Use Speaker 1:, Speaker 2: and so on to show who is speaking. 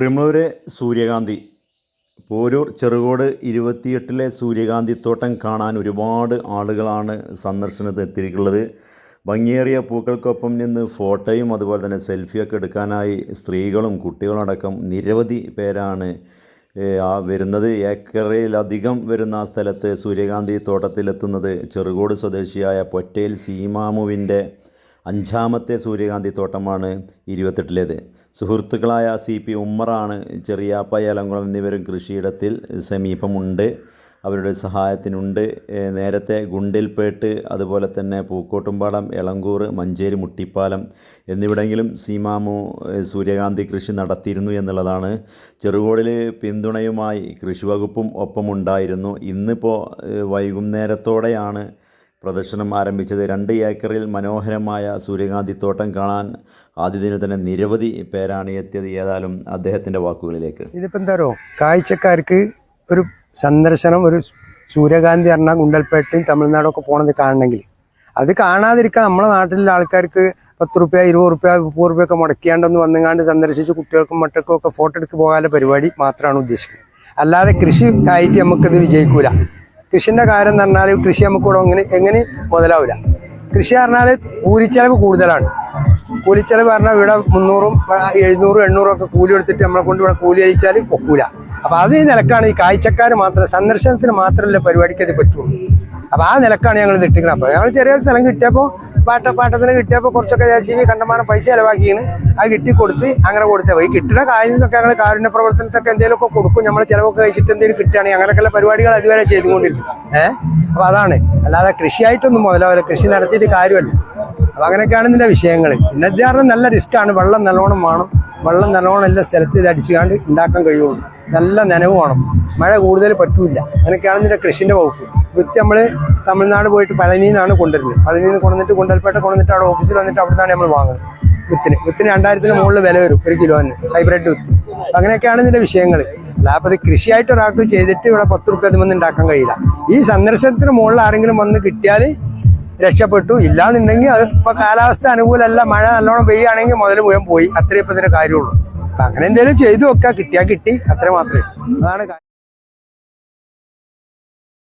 Speaker 1: പ്രിമൂര് സൂര്യകാന്തി പോരൂർ ചെറുകോട് ഇരുപത്തിയെട്ടിലെ സൂര്യകാന്തിത്തോട്ടം കാണാൻ ഒരുപാട് ആളുകളാണ് സന്ദർശനത്തിന് എത്തിയിട്ടുള്ളത് ഭംഗിയേറിയ പൂക്കൾക്കൊപ്പം നിന്ന് ഫോട്ടോയും അതുപോലെ തന്നെ സെൽഫിയൊക്കെ എടുക്കാനായി സ്ത്രീകളും കുട്ടികളടക്കം നിരവധി പേരാണ് ആ വരുന്നത്. ഏക്കറയിലധികം വരുന്ന ആ സ്ഥലത്ത് സൂര്യകാന്തി തോട്ടത്തിലെത്തുന്നത് ചെറുകോട് സ്വദേശിയായ പൊറ്റയിൽ സീമാമുവിന്റെ അഞ്ചാമത്തെ സൂര്യകാന്തി തോട്ടമാണ് ഇരുപത്തെട്ടിലേത്. സുഹൃത്തുക്കളായ സി പി ഉമ്മറാണ് ചെറിയാപ്പ ഏലംകുളം എന്നിവരും കൃഷിയിടത്തിൽ സമീപമുണ്ട്. അവരുടെ സഹായത്തിനുണ്ട്. നേരത്തെ ഗുണ്ടിൽപേട്ട് അതുപോലെ തന്നെ പൂക്കോട്ടുംപാടം എളങ്കൂർ മഞ്ചേരി മുട്ടിപ്പാലം എന്നിവിടെങ്കിലും സീമാമു സൂര്യകാന്തി കൃഷി നടത്തിയിരുന്നു എന്നുള്ളതാണ്. ചെറുകോടിൽ പിന്തുണയുമായി കൃഷി വകുപ്പും ഒപ്പമുണ്ടായിരുന്നു ഇന്നിപ്പോൾ വൈകുന്നേരത്തോടെയാണ് പ്രദർശനം ആരംഭിച്ചത് രണ്ട് ഏക്കറിൽ മനോഹരമായ സൂര്യകാന്തി തോട്ടം കാണാൻ ആദ്യ ദിനം തന്നെ നിരവധി പേരാണ് എത്തിയത്. ഏതായാലും അദ്ദേഹത്തിന്റെ വാക്കുകളിലേക്ക്.
Speaker 2: ഇതിപ്പോൾ എന്താ പറയുക കാഴ്ചക്കാർക്ക് ഒരു സന്ദർശനം ഒരു സൂര്യകാന്തി പറഞ്ഞ ഗുണ്ടൽപേട്ടയും തമിഴ്നാടൊക്കെ പോണത് കാണണമെങ്കിൽ. അത് കാണാതിരിക്കാൻ നമ്മുടെ നാട്ടിലുള്ള ആൾക്കാർക്ക് പത്ത് റുപ്യ ഇരുപത് റുപ്യ മുപ്പത് റുപ്യ ഒക്കെ മുടക്കിയാണ്ടൊന്ന് വന്നുകാണ്ട് സന്ദർശിച്ച് കുട്ടികൾക്കും മറ്റൊക്കെ ഫോട്ടോ എടുത്ത് പോകാനുള്ള പരിപാടി മാത്രമാണ് ഉദ്ദേശിക്കുന്നത്. അല്ലാതെ കൃഷി ആയിട്ട് നമുക്കത് വിജയിക്കൂല. കൃഷിന്റെ കാര്യം എന്ന് പറഞ്ഞാൽ കൃഷി നമുക്ക് എങ്ങനെ എങ്ങനെ മുതലാവില്ല. കൃഷി പറഞ്ഞാൽ കൂലിച്ചെലവ് കൂടുതലാണ്. കൂലിച്ചെലവ് പറഞ്ഞാൽ ഇവിടെ മുന്നൂറും എഴുന്നൂറും എണ്ണൂറും ഒക്കെ കൂലി എടുത്തിട്ട് നമ്മളെ കൊണ്ട് ഇവിടെ കൂലി അഴിച്ചാൽ ഒക്കൂല അപ്പൊ അത് ഈ നിലക്കാണ് ഈ കാഴ്ചക്കാർ മാത്രം സന്ദർശനത്തിന് മാത്രമല്ല പരിപാടിക്ക് അത് പറ്റുള്ളൂ. അപ്പൊ ആ നിലക്കാണ് ഞങ്ങൾ നിട്ടിക്കുന്നത് അപ്പൊ ഞങ്ങൾ ചെറിയ സ്ഥലം കിട്ടിയപ്പോൾ പാട്ട പാട്ടത്തിന് കിട്ടിയപ്പോൾ കുറച്ചൊക്കെ ജെ സി ബി കണ്ടമാനം പൈസ ചെലവാക്കിയാണ്. അത് കിട്ടി കൊടുത്ത്. അങ്ങനെ കൊടുത്തത് ഈ കിട്ടുന്ന കാര്യം നിന്നൊക്കെ ഞങ്ങൾ കാരുണ്യ പ്രവർത്തനത്തൊക്കെ എന്തെങ്കിലുമൊക്കെ കൊടുക്കും. നമ്മൾ ചിലവൊക്കെ കഴിച്ചിട്ട് എന്തെങ്കിലും കിട്ടുകയാണെങ്കിൽ അങ്ങനെയൊക്കെയുള്ള പരിപാടികൾ അതുവരെ ചെയ്തുകൊണ്ടിരുന്നു. ഏഹ് അപ്പൊ അതാണ്. അല്ലാതെ കൃഷിയായിട്ടൊന്നും മുതലാവില്ല കൃഷി നടത്തിയിട്ട് കാര്യമല്ല. അപ്പൊ അങ്ങനെയൊക്കെയാണ് ഇതിന്റെ വിഷയങ്ങൾ പിന്നെ ഇത് നല്ല റിസ്ക്കാണ് വെള്ളം നല്ലോണം വേണം. വെള്ളം നല്ലോണം എല്ലാ സ്ഥലത്ത് ഇത് അടിച്ചുകൊണ്ട് ഉണ്ടാക്കാൻ കഴിയുള്ളൂ. നല്ല നനവ് വേണം. മഴ കൂടുതൽ പറ്റൂല അങ്ങനെയൊക്കെയാണ് ഇതിന്റെ കൃഷിന്റെ വകുപ്പ്. വിത്ത് നമ്മൾ തമിഴ്നാട് പോയിട്ട് പഴനിയിൽ നിന്നാണ് കൊണ്ടുവരുന്നത്. പഴനിയിൽ നിന്ന് കൊണ്ടുവന്നിട്ട് കുണ്ടൽപേട്ട കൊണ്ടുവന്നിട്ട് അവിടെ ഓഫീസിൽ വന്നിട്ട് അവിടെ നിന്നാണ് നമ്മൾ വാങ്ങുന്നത്. വിത്തിന്. വിത്തിന് രണ്ടായിരത്തിന് മുകളിൽ വില വരും. ഒരു കിലോന് ഹൈബ്രിഡ് വിത്ത്. അങ്ങനെയൊക്കെയാണ് ഇതിന്റെ വിഷയങ്ങൾ അല്ലാതെ ഇത് കൃഷിയായിട്ട് ഒരാൾക്ക് ചെയ്തിട്ട് ഇവിടെ പത്ത് റുപ്യ അതിമൊന്നും ഉണ്ടാക്കാൻ കഴിയില്ല. ഈ സന്ദർശനത്തിന് മുകളിൽ ആരെങ്കിലും വന്ന് കിട്ടിയാൽ രക്ഷപ്പെട്ടു. ഇല്ലാന്നുണ്ടെങ്കിൽ അത് ഇപ്പം കാലാവസ്ഥ അനുകൂലമല്ല. മഴ നല്ലോണം പെയ്യുകയാണെങ്കിൽ മുതൽ മുഴുവൻ പോയി. അത്രയും ഇപ്പം ഇതിന്റെ കാര്യമുള്ളൂ. അപ്പം അങ്ങനെ എന്തെങ്കിലും ചെയ്തു വെക്കാം. കിട്ടിയാൽ കിട്ടി. അത്ര മാത്രമേ അതാണ്